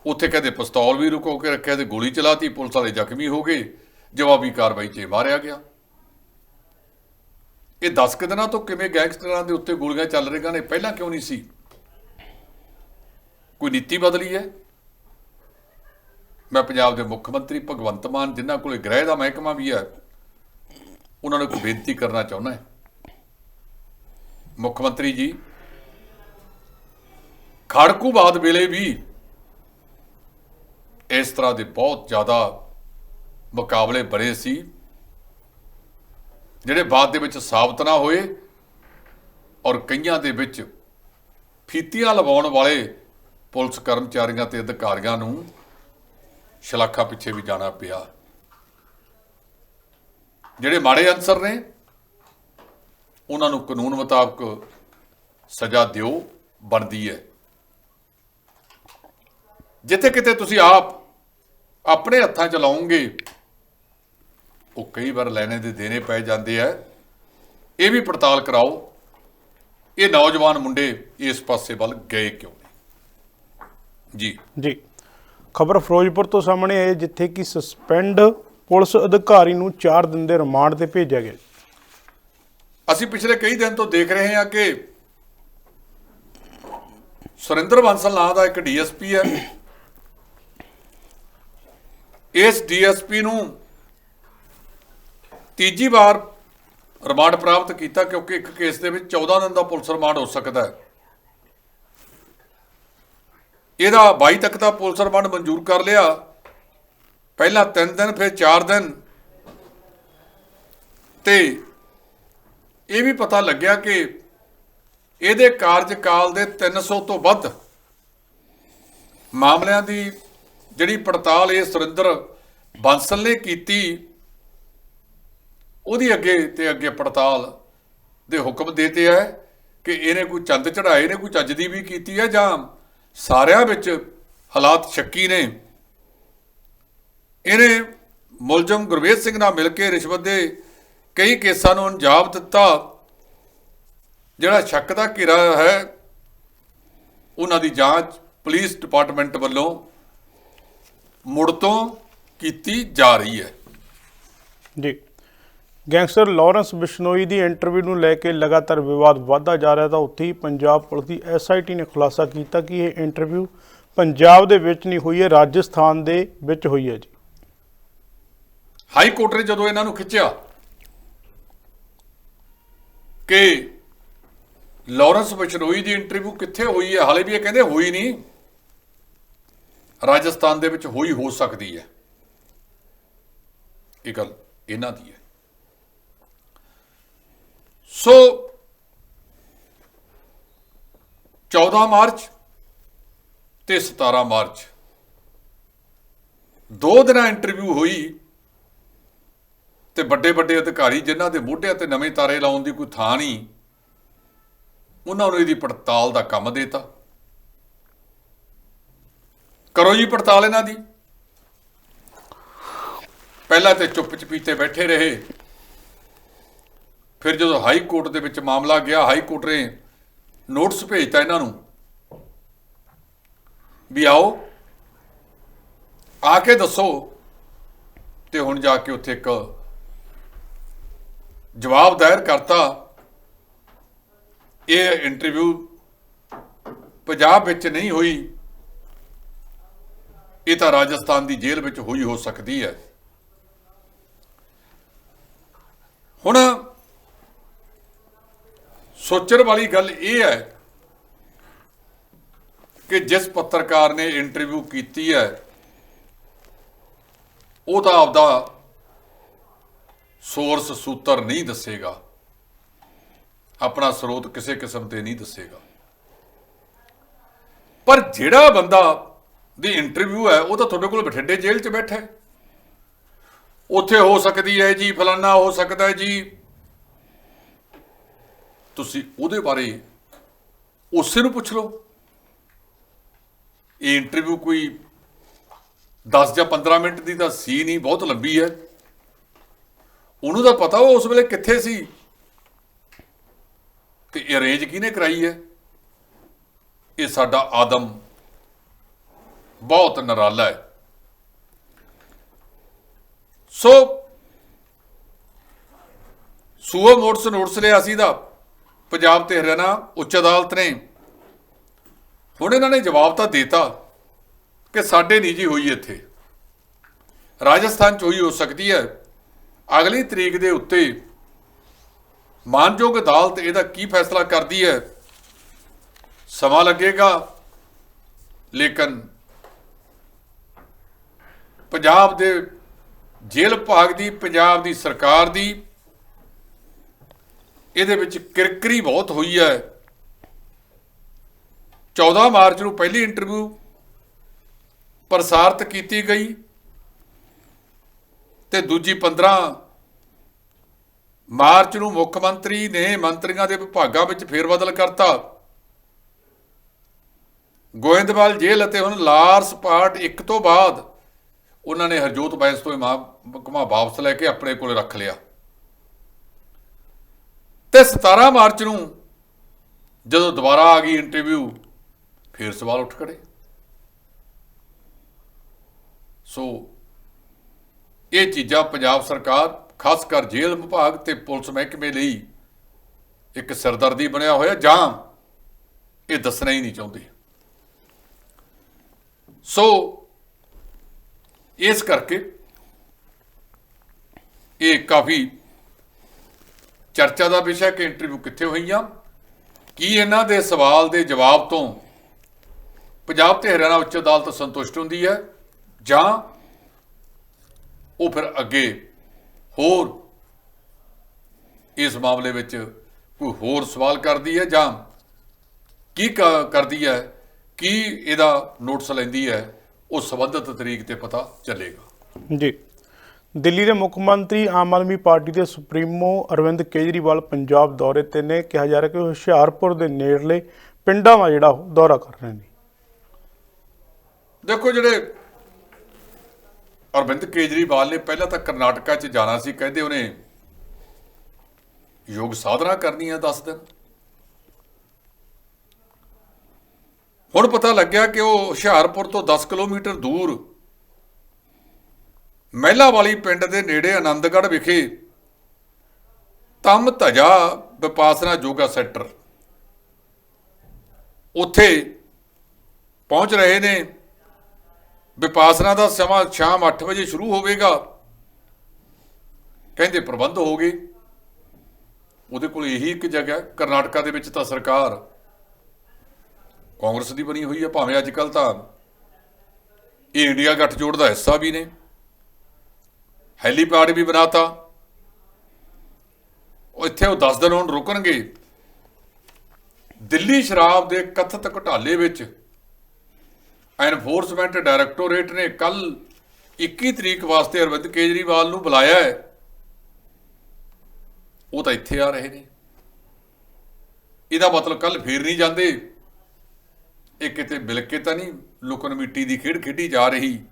ਉੱਥੇ ਕਹਿੰਦੇ ਪਿਸਤੌਲ ਵੀ ਲੁਕੋ ਕੇ ਰੱਖਿਆ ਤੇ ਗੋਲੀ ਚਲਾਤੀ, ਪੁਲਿਸ ਵਾਲੇ ਜ਼ਖਮੀ ਹੋ ਗਏ। ਜਵਾਬੀ ਕਾਰਵਾਈ 'ਚ ਇਹ ਮਾਰਿਆ ਗਿਆ। ਇਹ 10 ਕੁ ਦਿਨਾਂ ਤੋਂ ਕਿਵੇਂ ਗੈਂਗਸਟਰਾਂ ਦੇ ਉੱਤੇ ਗੋਲੀਆਂ ਚੱਲ ਰਹੀਆਂ ਨੇ, ਪਹਿਲਾਂ ਕਿਉਂ ਨਹੀਂ ਸੀ? ਕੋਈ ਨੀਤੀ ਬਦਲੀ ਹੈ? ਮੈਂ ਪੰਜਾਬ ਦੇ ਮੁੱਖ ਮੰਤਰੀ ਭਗਵੰਤ ਮਾਨ, ਜਿਨ੍ਹਾਂ ਕੋਲੇ ਗ੍ਰਹਿ ਦਾ ਮਹਿਕਮਾ ਵੀ ਹੈ ਉਹਨਾਂ ਨੂੰ ਇੱਕ ਬੇਨਤੀ ਕਰਨਾ ਚਾਹੁੰਦਾ ਹਾਂ। ਮੁੱਖ ਮੰਤਰੀ ਜੀ ਖੜਕੂਬਾਦ ਵੇਲੇ ਵੀ ਇਸ ਤਰ੍ਹਾਂ ਦੇ ਬਹੁਤ ਜ਼ਿਆਦਾ ਮੁਕਾਬਲੇ ਬਣੇ ਸੀ, ਜਿਹੜੇ ਬਾਅਦ ਦੇ ਵਿੱਚ ਸਾਬਤ ਨਾ ਹੋਏ ਔਰ ਕਈਆਂ ਦੇ ਵਿੱਚ ਫੀਤੀਆਂ ਲਵਾਉਣ ਵਾਲੇ ਪੁਲਿਸ ਕਰਮਚਾਰੀਆਂ ਤੇ ਅਧਿਕਾਰੀਆਂ ਨੂੰ ਸ਼ਲਾਖਾ ਪਿੱਛੇ ਵੀ ਜਾਣਾ ਪਿਆ। ਜਿਹੜੇ ਮਾੜੇ ਅਨਸਰ ਨੇ, ਉਹਨਾਂ ਨੂੰ ਕਾਨੂੰਨ ਮੁਤਾਬਕ ਸਜ਼ਾ ਦਿਓ, ਬਣਦੀ ਹੈ। ਜਿੱਥੇ ਕਿਤੇ ਤੁਸੀਂ ਆਪ ਆਪਣੇ ਹੱਥਾਂ ਚ ਲਾਉਂਗੇ ਉਹ ਕਈ ਵਾਰ ਲੈਣੇ ਦੇ ਦੇਣੇ ਪੈ ਜਾਂਦੇ ਆ। ਇਹ ਵੀ ਪੜਤਾਲ ਕਰਾਓ, ਇਹ ਨੌਜਵਾਨ ਮੁੰਡੇ ਇਸ ਪਾਸੇ ਵੱਲ ਗਏ ਕਿਉਂ ਨਹੀਂ? ਜੀ। ਜੀ। ਖਬਰ ਫਿਰੋਜ਼ਪੁਰ ਤੋਂ ਸਾਹਮਣੇ ਆਈ ਜਿੱਥੇ ਕਿ ਸਸਪੈਂਡ ਪੁਲਿਸ ਅਧਿਕਾਰੀ ਨੂੰ 4 ਦਿਨ ਦੇ ਰਿਮਾਂਡ ਤੇ ਭੇਜਿਆ ਗਿਆ। ਅਸੀਂ ਪਿਛਲੇ ਕਈ ਦਿਨ ਤੋਂ ਦੇਖ ਰਹੇ ਹਾਂ ਕਿ ਸੁਰਿੰਦਰ ਬੰਸਲ ਨਾਂ ਦਾ ਇੱਕ ਡੀਐਸਪੀ ਹੈ। ਇਸ ਡੀਐਸਪੀ ਨੂੰ ਤੀਜੀ ਵਾਰ ਰਿਮਾਂਡ ਪ੍ਰਾਪਤ ਕੀਤਾ ਕਿਉਂਕਿ ਇੱਕ ਕੇਸ ਦੇ ਵਿੱਚ 14 ਦਿਨ ਦਾ ਪੁਲਿਸ ਰਿਮਾਂਡ ਹੋ ਸਕਦਾ ਹੈ। ਇਹਦਾ 22 ਤੱਕ ਦਾ ਪੁਲਿਸ ਰਿਮਾਂਡ ਮਨਜ਼ੂਰ ਕਰ ਲਿਆ। ਪਹਿਲਾਂ 3 ਦਿਨ, ਫਿਰ 4 ਦਿਨ। ਤੇ ਇਹ ਵੀ ਪਤਾ ਲੱਗਿਆ ਕਿ ਇਹਦੇ ਕਾਰਜਕਾਲ ਦੇ 300 ਤੋਂ ਵੱਧ ਮਾਮਲਿਆਂ ਦੀ ਜਿਹੜੀ ਪੜਤਾਲ ਇਹ ਸੁਰਿੰਦਰ ਬਾਂਸਲ ਨੇ ਕੀਤੀ, ਉਹਦੀ ਅੱਗੇ ਤੇ ਅੱਗੇ ਪੜਤਾਲ ਦੇ ਹੁਕਮ ਦੇਤੇ ਹੈ ਕਿ ਇਹਨੇ ਕੋਈ ਚੰਦ ਚੜਾਏ ਨੇ ਕੋਈ ਚੱਜ ਦੀ ਵੀ ਕੀਤੀ ਹੈ ਜਾਂ ਸਾਰਿਆਂ ਵਿੱਚ ਹਾਲਾਤ ਸ਼ੱਕੀ ਨੇ। ਇਹਨੇ ਮੁਲਜ਼ਮ ਗੁਰਵੇਦ ਸਿੰਘ ਨਾਲ ਮਿਲ ਕੇ ਰਿਸ਼ਵਤ ਦੇ ਕਈ ਕੇਸਾਂ ਨੂੰ ਅੰਜਾਮ ਦਿੱਤਾ। ਜਿਹੜਾ ਸ਼ੱਕ ਦਾ ਘੇਰਾ ਹੈ, ਉਹਨਾਂ ਦੀ ਜਾਂਚ ਪੁਲਿਸ ਡਿਪਾਰਟਮੈਂਟ ਵੱਲੋਂ ਮੁੜ ਤੋਂ ਕੀਤੀ ਜਾ ਰਹੀ ਹੈ। ਜੀ। ਗੈਂਗਸਟਰ ਲਾਰੈਂਸ ਬਿਸ਼ਨੋਈ ਦੀ ਇੰਟਰਵਿਊ ਨੂੰ ਲੈ ਕੇ ਲਗਾਤਾਰ ਵਿਵਾਦ ਵਧਦਾ ਜਾ ਰਿਹਾ ਤਾਂ ਉੱਥੇ ਹੀ ਪੰਜਾਬ ਪੁਲਿਸ ਦੀ ਐਸਆਈਟੀ ਨੇ ਖੁਲਾਸਾ ਕੀਤਾ ਕਿ ਇਹ ਇੰਟਰਵਿਊ ਪੰਜਾਬ ਦੇ ਵਿੱਚ ਨਹੀਂ ਹੋਈ ਹੈ, ਰਾਜਸਥਾਨ ਦੇ ਵਿੱਚ ਹੋਈ ਹੈ ਜੀ। ਹਾਈ ਕੋਰਟ ਨੇ ਜਦੋਂ ਇਹਨਾਂ ਨੂੰ ਖਿੱਚਿਆ ਕਿ ਲਾਰੈਂਸ ਬਿਸ਼ਨੋਈ ਦੀ ਇੰਟਰਵਿਊ ਕਿੱਥੇ ਹੋਈ ਹੈ, ਹਾਲੇ ਵੀ ਇਹ ਕਹਿੰਦੇ ਹੋਈ ਨਹੀਂ। ਰਾਜਸਥਾਨ ਦੇ ਵਿੱਚ ਹੋਈ ਹੋ ਸਕਦੀ ਹੈ। ਇਹ ਗੱਲ ਇਹਨਾਂ ਦੀ ਹੈ। ਸੋ 14 ਮਾਰਚ ਤੇ 17 ਮਾਰਚ, ਦੋ ਦਿਨਾਂ ਇੰਟਰਵਿਊ ਹੋਈ ਤੇ ਵੱਡੇ ਵੱਡੇ ਅਧਿਕਾਰੀ ਜਿਨ੍ਹਾਂ ਦੇ ਮੋਢਿਆਂ ਤੇ ਨਵੇਂ ਤਾਰੇ ਲਾਉਣ ਦੀ ਕੋਈ ਥਾਂ ਨਹੀਂ, ਉਹਨਾਂ ਨੂੰ ਇਹਦੀ ਪੜਤਾਲ ਦਾ ਕੰਮ ਦੇਤਾ। ਕਰੋ ਜੀ ਪੜਤਾਲ ਇਹਨਾਂ ਦੀ। ਪਹਿਲਾਂ ਤੇ ਚੁੱਪ ਚਪੀਤੇ ਬੈਠੇ ਰਹੇ। ਫਿਰ ਜਦੋਂ ਹਾਈ ਕੋਰਟ ਦੇ ਵਿੱਚ ਮਾਮਲਾ ਗਿਆ, ਹਾਈ ਕੋਰਟ ਨੇ ਨੋਟਿਸ ਭੇਜਤਾ ਇਹਨਾਂ ਨੂੰ ਵੀ ਆਓ, ਆ ਕੇ ਦੱਸੋ ਤੇ ਹੁਣ ਜਾ ਕੇ ਉੱਥੇ ਇੱਕ ਜਵਾਬ ਦਾਇਰ ਕਰਤਾ। ਇਹ ਇੰਟਰਵਿਊ ਪੰਜਾਬ ਵਿੱਚ ਨਹੀਂ ਹੋਈ। ਇਹ ਤਾਂ ਰਾਜਸਥਾਨ ਦੀ ਜੇਲ੍ਹ ਵਿੱਚ ਹੋਈ ਹੋ ਸਕਦੀ ਹੈ। ਹੁਣ ਸੋਚਣ ਵਾਲੀ ਗੱਲ ਇਹ ਹੈ ਕਿ ਜਿਸ ਪੱਤਰਕਾਰ ਨੇ ਇੰਟਰਵਿਊ ਕੀਤੀ ਹੈ, ਉਹ ਤਾਂ ਆਪਦਾ ਸੋਰਸ ਸੂਤਰ ਨਹੀਂ ਦੱਸੇਗਾ। ਆਪਣਾ ਸਰੋਤ ਕਿਸੇ ਕਿਸਮ ਤੇ ਨਹੀਂ ਦੱਸੇਗਾ। ਪਰ ਜਿਹੜਾ ਬੰਦਾ ਦੀ ਇੰਟਰਵਿਊ ਹੈ, ਉਹ ਤਾਂ ਤੁਹਾਡੇ ਕੋਲ ਬਠਿੰਡੇ ਜੇਲ੍ਹ 'ਚ ਬੈਠਾ ਹੈ। ਉੱਥੇ ਹੋ ਸਕਦੀ ਹੈ ਜੀ, ਫਲਾਨਾ ਹੋ ਸਕਦਾ ਹੈ ਜੀ। ਤੁਸੀਂ ਉਹਦੇ ਬਾਰੇ ਉਸੇ ਨੂੰ ਪੁੱਛ ਲਓ। ਇਹ ਇੰਟਰਵਿਊ ਕੋਈ 10 ਜਾਂ 15 ਮਿੰਟ ਦੀ ਤਾਂ ਸੀ ਨਹੀਂ, ਬਹੁਤ ਲੰਬੀ ਹੈ। ਉਹਨੂੰ ਤਾਂ ਪਤਾ ਉਹ ਉਸ ਵੇਲੇ ਕਿੱਥੇ ਸੀ? ਤੇ ਅਰੇਂਜ ਕਿਹਨੇ ਕਰਾਈ ਹੈ? ਇਹ ਸਾਡਾ ਆਦਮ ਬਹੁਤ ਨਰਾਲਾ ਹੈ। ਸੋ, ਸੂਆ ਮੋਟਸ ਨੋਟਸ ਲਿਆ ਸੀ ਦਾ, ਪੰਜਾਬ ਤੇ ਹਰਿਆਣਾ ਉੱਚ ਅਦਾਲਤ ਨੇ। ਹੁਣ ਇਹਨਾਂ ਨੇ ਜਵਾਬ ਤਾਂ ਦਿੱਤਾ ਕਿ ਸਾਡੇ ਨਿੱਜੀ ਹੋਈ ਇੱਥੇ। ਰਾਜਸਥਾਨ ਚ ਹੋਈ ਹੋ ਸਕਦੀ ਹੈ। ਅਗਲੀ ਤਰੀਕ ਦੇ ਉੱਤੇ ਮਾਨਯੋਗ ਅਦਾਲਤ ਇਹਦਾ ਕੀ ਫੈਸਲਾ ਕਰਦੀ ਹੈ? ਸਮਾਂ ਲੱਗੇਗਾ। ਲੇਕਿਨ ਪੰਜਾਬ ਦੇ ਜੇਲ੍ਹ ਵਿਭਾਗ ਦੀ, ਪੰਜਾਬ ਦੀ ਸਰਕਾਰ ਦੀ ਇਹਦੇ ਵਿੱਚ ਕਿਰਕਰੀ ਬਹੁਤ ਹੋਈ ਹੈ। 14 ਮਾਰਚ ਨੂੰ ਪਹਿਲੀ ਇੰਟਰਵਿਊ ਪ੍ਰਸਾਰਿਤ ਕੀਤੀ ਗਈ ਤੇ ਦੂਜੀ 15 ਮਾਰਚ ਨੂੰ ਮੁੱਖ ਮੰਤਰੀ ਨੇ ਮੰਤਰੀਆਂ ਦੇ ਵਿਭਾਗਾਂ ਵਿੱਚ ਫੇਰਬਦਲ ਕਰਤਾ। ਗੋਇੰਦਵਾਲ ਜੇਲ੍ਹ ਅਤੇ ਹੁਣ ਲਾਰਸ ਪਾਰਟ 1 ਤੋਂ ਬਾਅਦ ਉਹਨਾਂ ਨੇ ਹਰਜੋਤ ਬੈਂਸ ਤੋਂ ਮਹਕਮਾ ਵਾਪਸ ਲੈ ਕੇ ਆਪਣੇ ਕੋਲ ਰੱਖ ਲਿਆ। ਤੇ 17 ਮਾਰਚ ਨੂੰ ਜਦੋਂ ਦੁਬਾਰਾ ਆ ਗਈ ਇੰਟਰਵਿਊ, ਫਿਰ ਸਵਾਲ ਉੱਠ ਖੜੇ। ਸੋ ਇਹ ਚੀਜ਼ਾਂ ਪੰਜਾਬ ਸਰਕਾਰ ਖਾਸ ਕਰ ਜੇਲ੍ਹ ਵਿਭਾਗ ਤੇ ਪੁਲਿਸ ਮਹਿਕਮੇ ਲਈ ਇੱਕ ਸਰਦਰਦੀ ਬਣਿਆ ਹੋਇਆ ਜਾਂ ਇਹ ਦੱਸਣਾ ਹੀ ਨਹੀਂ ਚਾਹੁੰਦੇ। ਸੋ ਇਸ ਕਰਕੇ ਇਹ ਕਾਫੀ ਚਰਚਾ ਦਾ ਵਿਸ਼ਾ ਕਿ ਇੰਟਰਵਿਊ ਕਿੱਥੇ ਹੋਈਆਂ, ਕੀ ਇਹਨਾਂ ਦੇ ਸਵਾਲ ਦੇ ਜਵਾਬ ਤੋਂ ਪੰਜਾਬ ਤੇ ਹਰਿਆਣਾ ਉੱਚ ਅਦਾਲਤ ਸੰਤੁਸ਼ਟ ਹੁੰਦੀ ਹੈ ਜਾਂ ਉਹ ਫਿਰ ਅੱਗੇ ਹੋਰ ਇਸ ਮਾਮਲੇ ਵਿੱਚ ਕੋਈ ਹੋਰ ਸਵਾਲ ਕਰਦੀ ਹੈ ਜਾਂ ਕੀ ਕਰਦੀ ਹੈ ਕੀ ਇਹਦਾ ਨੋਟਿਸ ਲੈਂਦੀ ਹੈ ਉਹ ਸੰਬੰਧਿਤ ਤਰੀਕ ਤੇ ਪਤਾ ਚੱਲੇਗਾ। ਜੀ। ਦਿੱਲੀ ਦੇ ਮੁੱਖ ਮੰਤਰੀ ਆਮ ਆਦਮੀ ਪਾਰਟੀ ਦੇ ਸੁਪਰੀਮੋ ਅਰਵਿੰਦ ਕੇਜਰੀਵਾਲ ਪੰਜਾਬ ਦੌਰੇ ਤੇ ਨੇ ਕਿਹਾ ਜਾ ਰਿਹਾ ਕਿ ਹੁਸ਼ਿਆਰਪੁਰ ਦੇ ਨੇੜਲੇ ਪਿੰਡਾਂ ਦਾ ਜਿਹੜਾ ਉਹ ਦੌਰਾ ਕਰ ਰਹੇ ਨੇ। ਦੇਖੋ ਜਿਹੜੇ ਅਰਵਿੰਦ ਕੇਜਰੀਵਾਲ ਨੇ ਪਹਿਲਾਂ ਤਾਂ ਕਰਨਾਟਕਾ 'ਚ ਜਾਣਾ ਸੀ, ਕਹਿੰਦੇ ਉਹਨੇ ਯੋਗ ਸਾਧਨਾ ਕਰਨੀ ਹੈ 10 ਦਿਨ। ਹੁਣ ਪਤਾ ਲੱਗਿਆ ਕਿ ਉਹ ਹੁਸ਼ਿਆਰਪੁਰ ਤੋਂ 10 ਕਿਲੋਮੀਟਰ ਦੂਰ ਮਹਿਲਾ ਵਾਲੀ ਪਿੰਡ ਦੇ ਨੇੜੇ ਆਨੰਦਗੜ੍ਹ ਵਿਖੇ ਤਮ ਧਜਾ ਵਿਪਾਸਨਾ ਯੋਗਾ ਸੈਂਟਰ ਉੱਥੇ ਪਹੁੰਚ ਰਹੇ ਨੇ। ਵਿਪਾਸਨਾ ਦਾ ਸਮਾਂ ਸ਼ਾਮ 8 ਵਜੇ ਸ਼ੁਰੂ ਹੋਵੇਗਾ। ਕਹਿੰਦੇ ਪ੍ਰਬੰਧ ਹੋ ਗਏ। ਉਹਦੇ ਕੋਲ ਇਹੀ ਇੱਕ ਜਗ੍ਹਾ ਕਰਨਾਟਕਾ ਦੇ ਵਿੱਚ ਤਾਂ ਸਰਕਾਰ ਕਾਂਗਰਸ ਦੀ ਬਣੀ ਹੋਈ ਹੈ, ਭਾਵੇਂ ਅੱਜ ਕੱਲ ਤਾਂ ਇਹ ਇੰਡੀਆ ਗੱਠਜੋੜ ਦਾ ਹਿੱਸਾ ਵੀ ਨੇ। ਹੈਲੀਪੈਡ ਵੀ ਬਣਾਤਾ। ਉਹ ਇੱਥੇ ਉਹ 10 ਦਿਨ ਹੁਣ ਰੁਕਣਗੇ। ਦਿੱਲੀ ਸ਼ਰਾਬ ਦੇ ਕਥਿਤ ਘੁਟਾਲੇ ਵਿੱਚ ਐਨਫੋਰਸਮੈਂਟ ਡਾਇਰੈਕਟੋਰੇਟ ਨੇ ਕੱਲ 21 ਤਰੀਕ ਵਾਸਤੇ ਅਰਵਿੰਦ ਕੇਜਰੀਵਾਲ ਨੂੰ ਬੁਲਾਇਆ ਹੈ। ਉਹ ਤਾਂ ਇੱਥੇ ਆ ਰਹੇ ਨੇ। ਇਹਦਾ ਮਤਲਬ ਕੱਲ ਫੇਰ ਨਹੀਂ ਜਾਂਦੇ। ਇਹ ਕਿਤੇ ਮਿਲ ਕੇ ਤਾਂ ਨਹੀਂ ਲੁਕਣ ਮਿੱਟੀ ਦੀ ਖੇਡ ਖੇਡੀ ਜਾ ਰਹੀ।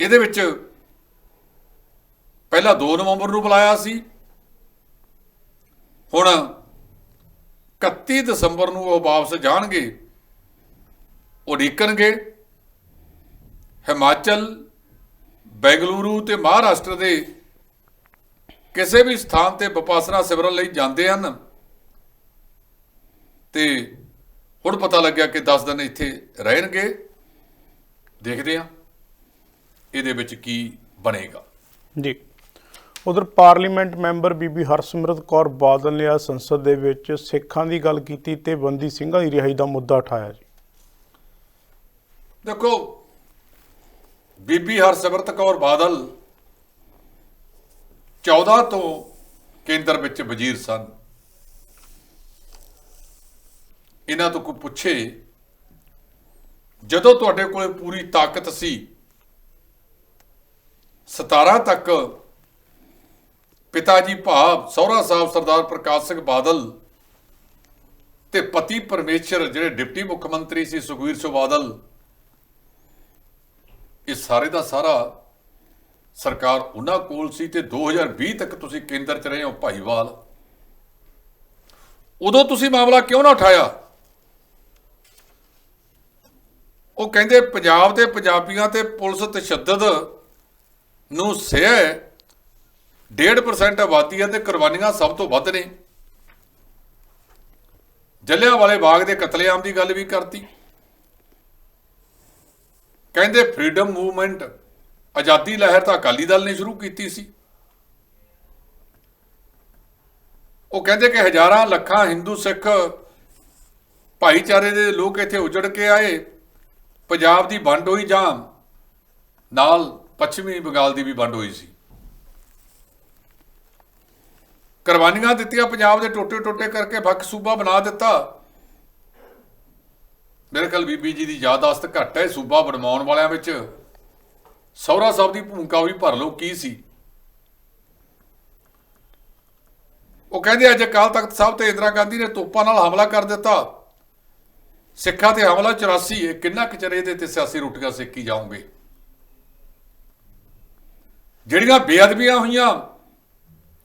ਇਹਦੇ ਵਿੱਚ ਪਹਿਲਾਂ 2 ਨਵੰਬਰ ਨੂੰ ਬੁਲਾਇਆ ਸੀ। ਹੁਣ 31 ਦਸੰਬਰ ਨੂੰ ਉਹ ਵਾਪਸ ਜਾਣਗੇ। ਉਡੀਕਣਗੇ। ਹਿਮਾਚਲ, ਬੈਂਗਲੁਰੂ ਤੇ ਮਹਾਰਾਸ਼ਟਰ ਦੇ ਕਿਸੇ ਵੀ ਸਥਾਨ ਤੇ ਵਿਪਾਸਨਾ ਸਿਮਰਨ ਲਈ ਜਾਂਦੇ ਹਨ। ਤੇ ਹੁਣ ਪਤਾ ਲੱਗਿਆ ਕਿ 10 ਦਿਨ ਇੱਥੇ ਰਹਿਣਗੇ। ਦੇਖਦੇ ਹਾਂ ਇਹਦੇ ਵਿੱਚ ਕੀ ਬਣੇਗਾ। ਜੀ। ਉਧਰ ਪਾਰਲੀਮੈਂਟ ਮੈਂਬਰ ਬੀਬੀ ਹਰਸਿਮਰਤ ਕੌਰ ਬਾਦਲ ਨੇ ਅੱਜ ਸੰਸਦ ਦੇ ਵਿੱਚ ਸਿੱਖਾਂ ਦੀ ਗੱਲ ਕੀਤੀ ਤੇ ਬੰਦੀ ਸਿੰਘਾਂ ਦੀ ਰਿਹਾਈ ਦਾ ਮੁੱਦਾ ਉਠਾਇਆ ਜੀ। ਦੇਖੋ, ਬੀਬੀ ਹਰਸਿਮਰਤ ਕੌਰ ਬਾਦਲ 14 ਤੋਂ ਕੇਂਦਰ ਵਿੱਚ ਵਜ਼ੀਰ ਸਨ। ਇਹਨਾਂ ਤੋਂ ਕੋਈ ਪੁੱਛੇ, ਜਦੋਂ ਤੁਹਾਡੇ ਕੋਲੇ ਪੂਰੀ ਤਾਕਤ ਸੀ 17 ਤੱਕ ਪਿਤਾ ਜੀ ਭਾਵ ਸਹੁਰਾ ਸਾਹਿਬ ਸਰਦਾਰ ਪ੍ਰਕਾਸ਼ ਸਿੰਘ ਬਾਦਲ ਤੇ ਪਤੀ ਪਰਮੇਸ਼ਰ ਜਿਹੜੇ ਡਿਪਟੀ ਮੁੱਖ ਮੰਤਰੀ ਸੀ ਸੁਖਵੀਰ ਸਿੰਘ ਬਾਦਲ ਇਹ ਸਾਰੇ ਦਾ ਸਾਰਾ ਸਰਕਾਰ ਉਹਨਾਂ ਕੋਲ ਸੀ ਤੇ 2020 ਤੱਕ ਤੁਸੀਂ ਕੇਂਦਰ 'ਚ ਰਹੇ ਹੋ, ਭਾਈਵਾਲ। ਉਦੋਂ ਤੁਸੀਂ ਮਾਮਲਾ ਕਿਉਂ ਨਾ ਉਠਾਇਆ? ਉਹ ਕਹਿੰਦੇ ਪੰਜਾਬ ਦੇ ਪੰਜਾਬੀਆਂ ਤੇ ਪੁਲਿਸ ਤਸ਼ੱਦਦ ਨੂੰ ਸਹਿ 1.5% ਆਬਾਦੀ ਹੈ ਤੇ ਕੁਰਬਾਨੀਆਂ ਸਭ ਤੋਂ ਵੱਧ ਨੇ। ਜੱਲਿਆਂਵਾਲੇ ਬਾਗ ਦੇ ਕਤਲੇਆਮ ਦੀ ਗੱਲ ਵੀ ਕਰਤੀ। ਕਹਿੰਦੇ ਫਰੀडम ਮੂਵਮੈਂਟ ਆਜ਼ਾਦੀ ਲਹਿਰ ਤਾਂ ਅਕਾਲੀ ਦਲ ਨੇ ਸ਼ੁਰੂ ਕੀਤੀ ਸੀ। ਉਹ ਕਹਿੰਦੇ ਕਿ ਹਜ਼ਾਰਾਂ ਲੱਖਾਂ ਹਿੰਦੂ ਸਿੱਖ ਭਾਈਚਾਰੇ ਦੇ ਲੋਕ ਇੱਥੇ ਉਜੜ ਕੇ ਆਏ। ਪੰਜਾਬ ਦੀ ਵੰਡ ਹੋਈ ਜਾਂ ਨਾਲ ਪੱਛਮੀ ਬੰਗਾਲ ਦੀ ਵੀ ਵੰਡ ਹੋਈ ਸੀ। ਕੁਰਬਾਨੀਆਂ ਦਿੱਤੀਆਂ, ਪੰਜਾਬ ਦੇ ਟੋਟੇ ਟੋਟੇ ਕਰਕੇ ਵੱਖ ਸੂਬਾ ਬਣਾ ਦਿੱਤਾ। ਮੇਰੇ ਖਿਆਲ ਬੀਬੀ ਜੀ ਦੀ ਯਾਦਾਸ਼ਤ ਘੱਟ ਹੈ ਸੂਬਾ ਬਣਵਾਉਣ ਵਾਲਿਆਂ ਵਿੱਚ। ਸੌਰਾ ਸਾਹਿਬ ਦੀ ਭੂਮਿਕਾ ਵੀ ਭਰ ਲਓ, ਕੀ ਸੀ? ਉਹ ਕਹਿੰਦੇ, ਅੱਜ ਅਕਾਲ ਤਖਤ ਸਾਹਿਬ ਤੇ ਇੰਦਰਾ ਗਾਂਧੀ ਨੇ ਤੋਪਾਂ ਨਾਲ ਹਮਲਾ ਕਰ ਦਿੱਤਾ। ਸਿੱਖਾਂ ਤੇ ਹਮਲਾ 84 ਇਹ ਕਿੰਨਾ ਕੁ ਚਿਰ ਇਹਦੇ ਤੇ ਸਿਆਸੀ ਰੋਟੀਆਂ ਸੇਕੀ ਜਾਓਗੇ? ਜਿਹੜੀਆਂ ਬੇਅਦਬੀਆਂ ਹੋਈਆਂ,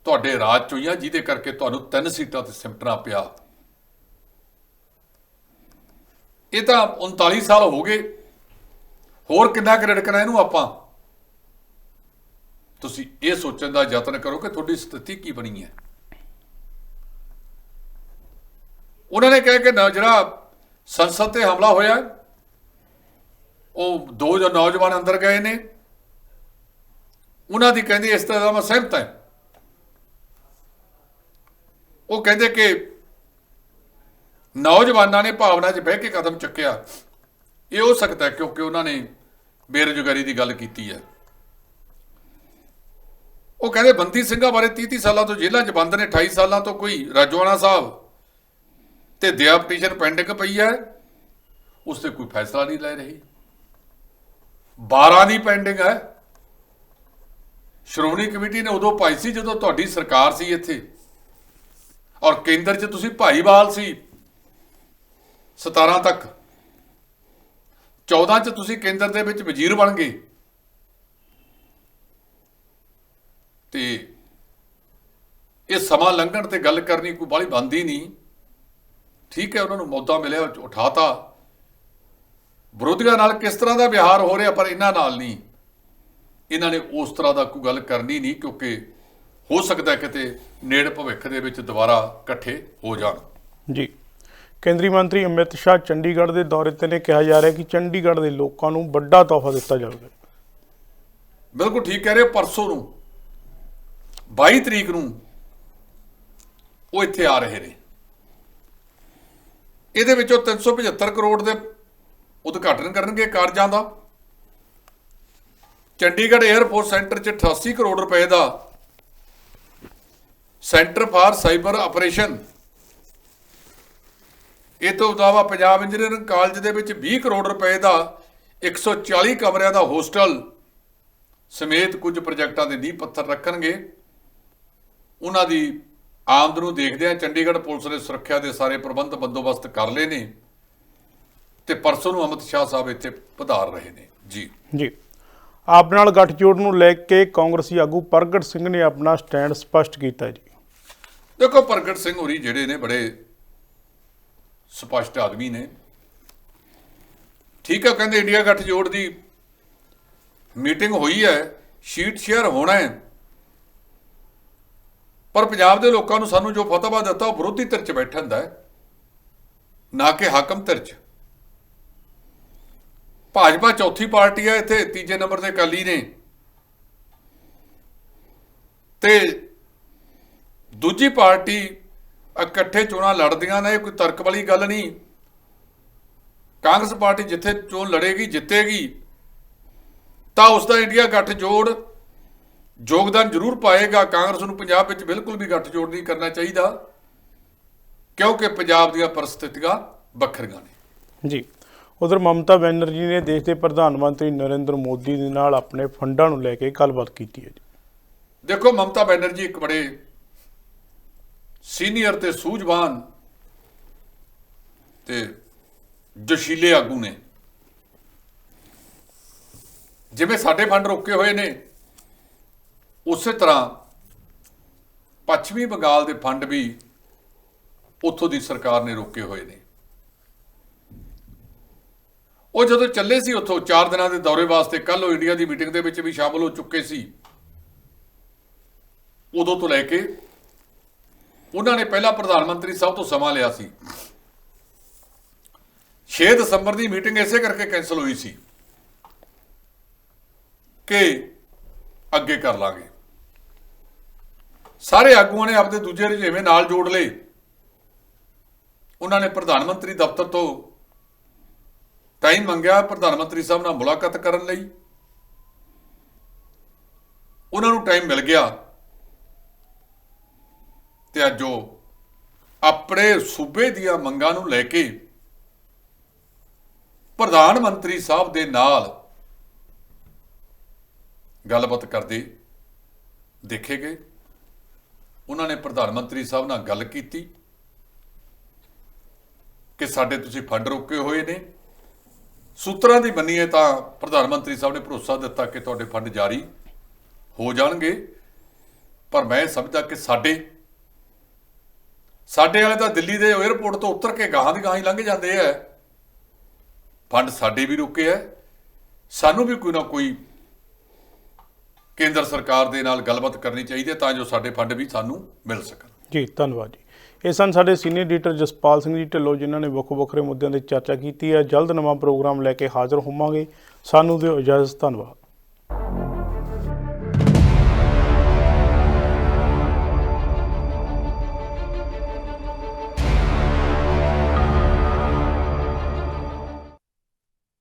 ਤੁਹਾਡੇ ਰਾਜ ਚ ਹੋਈਆਂ, ਜਿਹਦੇ ਕਰਕੇ ਤੁਹਾਨੂੰ ਤਿੰਨ ਸੀਟਾਂ ਤੇ ਸਿਮਟਣਾ ਪਿਆ। ਇਹ ਤਾਂ 39 ਸਾਲ ਹੋ ਗਏ। ਹੋਰ ਕਿੰਨਾ ਕੁ ਰੜਕਣਾ ਇਹਨੂੰ ਆਪਾਂ? ਤੁਸੀਂ ਇਹ ਸੋਚਣ ਦਾ ਯਤਨ ਕਰੋ ਕਿ ਤੁਹਾਡੀ ਸਥਿਤੀ ਕੀ ਬਣੀ ਹੈ। ਉਹਨਾਂ ਨੇ ਕਿਹਾ ਕਿ ਜਿਹੜਾ ਸੰਸਦ ਤੇ ਹਮਲਾ ਹੋਇਆ, ਉਹ ਦੋ ਜੋ ਨੌਜਵਾਨ ਅੰਦਰ ਗਏ ਨੇ। ਉਹਨਾਂ ਦੀ ਕਹਿੰਦੀ ਇਸ ਤਰ੍ਹਾਂ ਦਾ ਮੈਂ ਸਹਿਮਤ ਹਾਂ। ਉਹ ਕਹਿੰਦੇ ਕਿ ਨੌਜਵਾਨਾਂ ਨੇ ਭਾਵਨਾ 'ਚ ਬਹਿ ਕੇ ਕਦਮ ਚੁੱਕਿਆ। ਇਹ ਹੋ ਸਕਦਾ ਕਿਉਂਕਿ ਉਹਨਾਂ ਨੇ ਬੇਰੁਜ਼ਗਾਰੀ ਦੀ ਗੱਲ ਕੀਤੀ ਹੈ। ਉਹ ਕਹਿੰਦੇ, ਬੰਦੀ ਸਿੰਘਾਂ ਬਾਰੇ 30 30 ਸਾਲਾਂ ਤੋਂ ਜੇਲ੍ਹਾਂ 'ਚ ਬੰਦ ਨੇ 28 ਸਾਲਾਂ ਤੋਂ ਕੋਈ ਰਾਜਵਾਨਾ ਸਾਹਿਬ ਤੇ ਦਿਆ ਪਟੀਸ਼ਨ ਪੈਂਡਿੰਗ ਪਈ ਹੈ। ਉਸ ਤੇ ਕੋਈ ਫੈਸਲਾ ਨਹੀਂ ਲੈ ਰਹੀ। 12 ਦੀ ਪੈਂਡਿੰਗ ਹੈ। ਸ਼੍ਰੋਮਣੀ ਕਮੇਟੀ ਨੇ ਉਦੋਂ ਪਾਈ ਸੀ ਜਦੋਂ ਤੁਹਾਡੀ ਸਰਕਾਰ ਸੀ ਇੱਥੇ। ਔਰ ਕੇਂਦਰ 'ਚ ਤੁਸੀਂ ਭਾਈਵਾਲ ਸੀ। 17 ਤੱਕ। 14 'ਚ ਤੁਸੀਂ ਕੇਂਦਰ ਦੇ ਵਿੱਚ ਵਜ਼ੀਰ ਬਣ ਗਏ। ਤੇ ਇਹ ਸਮਾਂ ਲੰਘਣ ਤੇ ਗੱਲ ਕਰਨੀ ਕੋਈ ਬਾਹਲੀ ਬੰਦੀ ਨਹੀਂ। ਠੀਕ ਹੈ, ਉਹਨਾਂ ਨੂੰ ਮੌਕਾ ਮਿਲਿਆ, ਉਠਾਤਾ। ਵਿਰੋਧੀਆਂ ਨਾਲ ਕਿਸ ਤਰ੍ਹਾਂ ਦਾ ਵਿਹਾਰ ਹੋ ਰਿਹਾ, ਪਰ ਇਹਨਾਂ ਨਾਲ ਨਹੀਂ। ਇਹਨਾਂ ਨੇ ਉਸ ਤਰ੍ਹਾਂ ਦਾ ਕੋਈ ਗੱਲ ਕਰਨੀ ਨਹੀਂ, ਕਿਉਂਕਿ ਹੋ ਸਕਦਾ ਕਿਤੇ ਨੇੜ ਭਵਿੱਖ ਦੇ ਵਿੱਚ ਦੁਬਾਰਾ ਇਕੱਠੇ ਹੋ ਜਾਣ। ਜੀ। ਕੇਂਦਰੀ ਮੰਤਰੀ ਅਮਿਤ ਸ਼ਾਹ ਚੰਡੀਗੜ੍ਹ ਦੇ ਦੌਰੇ ਤੇ ਨੇ ਕਿਹਾ ਜਾ ਰਿਹਾ ਕਿ ਚੰਡੀਗੜ੍ਹ ਦੇ ਲੋਕਾਂ ਨੂੰ ਵੱਡਾ ਤੋਹਫਾ ਦਿੱਤਾ ਜਾਵੇਗਾ। ਬਿਲਕੁਲ ਠੀਕ ਕਹਿ ਰਹੇ ਪਰਸੋਂ ਨੂੰ 22 ਤਰੀਕ ਨੂੰ ਉਹ ਇੱਥੇ ਆ ਰਹੇ ਨੇ। ਇਹਦੇ ਵਿੱਚੋਂ 375 ਕਰੋੜ ਦੇ ਉਦਘਾਟਨ ਕਰਨਗੇ ਕਾਰਜਾਂ ਦਾ। ਚੰਡੀਗੜ੍ਹ 에ਅਰਪੋਰਟ ਸੈਂਟਰ 'ਚ 88 ਕਰੋੜ ਰੁਪਏ ਦਾ ਸੈਂਟਰ ਫਾਰ ਸਾਈਬਰ ਆਪਰੇਸ਼ਨ ਇਹ ਤੋਂ ਇਲਾਵਾ ਪੰਜਾਬ ਇੰਜੀਨੀਅਰਿੰਗ ਕਾਲਜ ਦੇ ਵਿੱਚ 20 ਕਰੋੜ ਰੁਪਏ ਦਾ 140 ਕਮਰਿਆਂ ਦਾ ਹੋਸਟਲ ਸਮੇਤ ਕੁਝ ਪ੍ਰੋਜੈਕਟਾਂ ਦੇ ਨੀਂਹ ਪੱਥਰ ਰੱਖਣਗੇ। ਉਹਨਾਂ ਦੀ ਆਮਦ ਨੂੰ ਦੇਖਦੇ ਆ ਚੰਡੀਗੜ੍ਹ ਪੁਲਿਸ ਨੇ ਸੁਰੱਖਿਆ ਦੇ ਸਾਰੇ ਪ੍ਰਬੰਧ ਬੰਦੋਬਸਤ ਕਰ ਲਏ ਨੇ ਤੇ ਪਰਸੋਂ ਨੂੰ ਅਮਿਤ ਸ਼ਾਹ ਸਾਹਿਬ ਇੱਥੇ ਪਧਾਰ ਰਹੇ ਨੇ। ਜੀ। ਜੀ। ਆਪ ਨਾਲ ਗੱਠਜੋੜ ਨੂੰ ਲੈ ਕੇ ਕਾਂਗਰਸੀ ਆਗੂ ਪ੍ਰਗਟ ਸਿੰਘ ਨੇ ਆਪਣਾ ਸਟੈਂਡ ਸਪਸ਼ਟ ਕੀਤਾ ਜੀ। ਦੇਖੋ ਪ੍ਰਗਟ ਸਿੰਘ ਹੋਰੀ ਜਿਹੜੇ ਨੇ ਬੜੇ ਸਪਸ਼ਟ ਆਦਮੀ ਨੇ। ਠੀਕ ਆ, ਕਹਿੰਦੇ ਇੰਡੀਆ ਗੱਠਜੋੜ ਦੀ ਮੀਟਿੰਗ ਹੋਈ ਹੈ, ਸ਼ੀਟ ਸ਼ੇਅਰ ਹੋਣਾ ਹੈ। ਪਰ ਪੰਜਾਬ ਦੇ ਲੋਕਾਂ ਨੂੰ ਸਾਨੂੰ ਜੋ ਫਤਵਾ ਦਿੱਤਾ, ਉਹ ਵਿਰੋਧੀ ਧਿਰ 'ਚ ਬੈਠਣ ਦਾ ਹੈ, ਨਾ ਕਿ ਹਾਕਮ ਧਿਰ 'ਚ। ਭਾਜਪਾ ਚੌਥੀ ਪਾਰਟੀ ਹੈ, ਇੱਥੇ ਤੀਜੇ ਨੰਬਰ ਤੇ ਅਕਾਲੀ ਨੇ। ਤੇ ਦੂਜੀ ਪਾਰਟੀ ਇਕੱਠੇ ਚੋਣਾਂ ਲੜਦੀਆਂ ਨੇ ਕੋਈ ਤਰਕ ਵਾਲੀ ਗੱਲ ਨਹੀਂ। ਕਾਂਗਰਸ ਪਾਰਟੀ ਜਿੱਥੇ ਚੋਣ ਲੜੇਗੀ ਜਿੱਤੇਗੀ ਤਾਂ ਉਸ ਦਾ ਇੰਡੀਆ ਗੱਠਜੋੜ ਯੋਗਦਾਨ ਜ਼ਰੂਰ ਪਾਏਗਾ। ਕਾਂਗਰਸ ਨੂੰ ਪੰਜਾਬ ਵਿੱਚ ਬਿਲਕੁਲ ਵੀ ਗੱਠਜੋੜ ਨਹੀਂ ਕਰਨਾ ਚਾਹੀਦਾ ਕਿਉਂਕਿ ਪੰਜਾਬ ਦੀਆਂ ਪਰਿਸਥਿਤੀਆਂ ਵੱਖਰੀਆਂ ਨੇ। ਜੀ। ਉਧਰ ਮਮਤਾ ਬੈਨਰਜੀ ਨੇ ਦੇਸ਼ ਦੇ ਪ੍ਰਧਾਨ ਮੰਤਰੀ ਨਰਿੰਦਰ ਮੋਦੀ ਦੇ ਨਾਲ ਆਪਣੇ ਫੰਡਾਂ ਨੂੰ ਲੈ ਕੇ ਗੱਲਬਾਤ ਕੀਤੀ ਹੈ ਜੀ। ਦੇਖੋ ਮਮਤਾ ਬੈਨਰਜੀ ਇੱਕ ਬੜੇ ਸੀਨੀਅਰ ਤੇ ਸੂਝਵਾਨ ਤੇ ਜੋਸ਼ੀਲੇ ਆਗੂ ਨੇ। ਜਿਵੇਂ ਸਾਡੇ ਫੰਡ ਰੋਕੇ ਹੋਏ ਨੇ, ਉਸੇ ਤਰ੍ਹਾਂ ਪੱਛਮੀ ਬੰਗਾਲ ਦੇ ਫੰਡ ਵੀ ਉੱਥੋਂ ਦੀ ਸਰਕਾਰ ਨੇ ਰੋਕੇ ਹੋਏ ਨੇ। ਉਹ ਜਦੋਂ ਚੱਲੇ ਸੀ ਉੱਥੋਂ 4 ਦਿਨਾਂ ਦੇ ਦੌਰੇ ਵਾਸਤੇ ਕੱਲ ਉਹ ਇੰਡੀਆ ਦੀ ਮੀਟਿੰਗ ਦੇ ਵਿੱਚ ਵੀ ਸ਼ਾਮਲ ਹੋ ਚੁੱਕੇ ਸੀ। ਉਦੋਂ ਤੋਂ ਲੈ ਕੇ ਉਹਨਾਂ ਨੇ ਪਹਿਲਾਂ ਪ੍ਰਧਾਨ ਮੰਤਰੀ ਸਾਹਿਬ ਤੋਂ ਸਮਾਂ ਲਿਆ ਸੀ। 6 ਦਸੰਬਰ ਦੀ ਮੀਟਿੰਗ ਇਸੇ ਕਰਕੇ ਕੈਨਸਲ ਹੋਈ ਸੀ ਕਿ ਅੱਗੇ ਕਰ ਲਾਂਗੇ। ਸਾਰੇ ਆਗੂਆਂ ਨੇ ਆਪਦੇ ਦੂਜੇ ਰੁਝੇਵੇਂ ਨਾਲ ਜੋੜ ਲਏ। ਉਹਨਾਂ ਨੇ ਪ੍ਰਧਾਨ ਮੰਤਰੀ ਦਫ਼ਤਰ ਤੋਂ ਟਾਈਮ ਮੰਗਿਆ ਪ੍ਰਧਾਨ ਮੰਤਰੀ ਸਾਹਿਬ ਨਾਲ ਮੁਲਾਕਾਤ ਕਰਨ ਲਈ। ਉਹਨਾਂ ਨੂੰ ਟਾਈਮ ਮਿਲ ਗਿਆ। ਤੇ ਅੱਜ ਉਹ ਆਪਣੇ ਸੂਬੇ ਦੀਆਂ ਮੰਗਾਂ ਨੂੰ ਲੈ ਕੇ ਪ੍ਰਧਾਨ ਮੰਤਰੀ ਸਾਹਿਬ ਦੇ ਨਾਲ ਗੱਲਬਾਤ ਕਰਦੇ ਦੇਖੇ ਗਏ। ਉਹਨਾਂ ਨੇ ਪ੍ਰਧਾਨ ਮੰਤਰੀ ਸਾਹਿਬ ਨਾਲ ਗੱਲ ਕੀਤੀ ਕਿ ਸਾਡੇ ਤੁਸੀਂ ਫੰਡ ਰੋਕੇ ਹੋਏ ਨੇ। ਸੂਤਰਾਂ ਦੀ ਮੰਨੀਏ ਤਾਂ ਪ੍ਰਧਾਨ ਮੰਤਰੀ ਸਾਹਿਬ ਨੇ ਭਰੋਸਾ ਦਿੱਤਾ ਕਿ ਤੁਹਾਡੇ ਫੰਡ ਜਾਰੀ ਹੋ ਜਾਣਗੇ। ਪਰ ਮੈਂ ਸਮਝਦਾ ਕਿ ਸਾਡੇ ਸਾਡੇ ਵਾਲੇ ਤਾਂ ਦਿੱਲੀ ਦੇ 에ਅਰਪੋਰਟ ਤੋਂ ਉਤਰ ਕੇ ਗਾਹਾਂ ਦੀ ਗਾਹਾਂ ਹੀ ਲੰਘ ਜਾਂਦੇ ਆ। ਫੰਡ ਸਾਡੇ ਵੀ ਰੁਕੇ ਆ। ਸਾਨੂੰ ਵੀ ਕੋਈ ਨਾ ਕੋਈ ਕੇਂਦਰ ਸਰਕਾਰ ਦੇ ਨਾਲ ਗੱਲਬਾਤ ਕਰਨੀ ਚਾਹੀਦੀ ਹੈ ਤਾਂ ਜੋ ਸਾਡੇ ਫੰਡ ਵੀ ਸਾਨੂੰ ਮਿਲ ਸਕਣ। ਜੀ, ਧੰਨਵਾਦ ਜੀ। ਇਹ ਸਨ ਸਾਡੇ ਸੀਨੀਅਰ ਐਡੀਟਰ ਜਸਪਾਲ ਸਿੰਘ ਜੀ ਢਿੱਲੋਂ, ਜਿਨ੍ਹਾਂ ਨੇ ਵੱਖੋ ਵੱਖਰੇ ਮੁੱਦਿਆਂ ਤੇ ਚਰਚਾ ਕੀਤੀ ਹੈ। ਜਲਦ ਨਵਾਂ ਪ੍ਰੋਗਰਾਮ ਲੈ ਕੇ ਹਾਜ਼ਰ ਹੋਵਾਂਗੇ। ਸਾਨੂੰ ਦਿਓ ਇਜਾਜ਼ਤ। ਧੰਨਵਾਦ।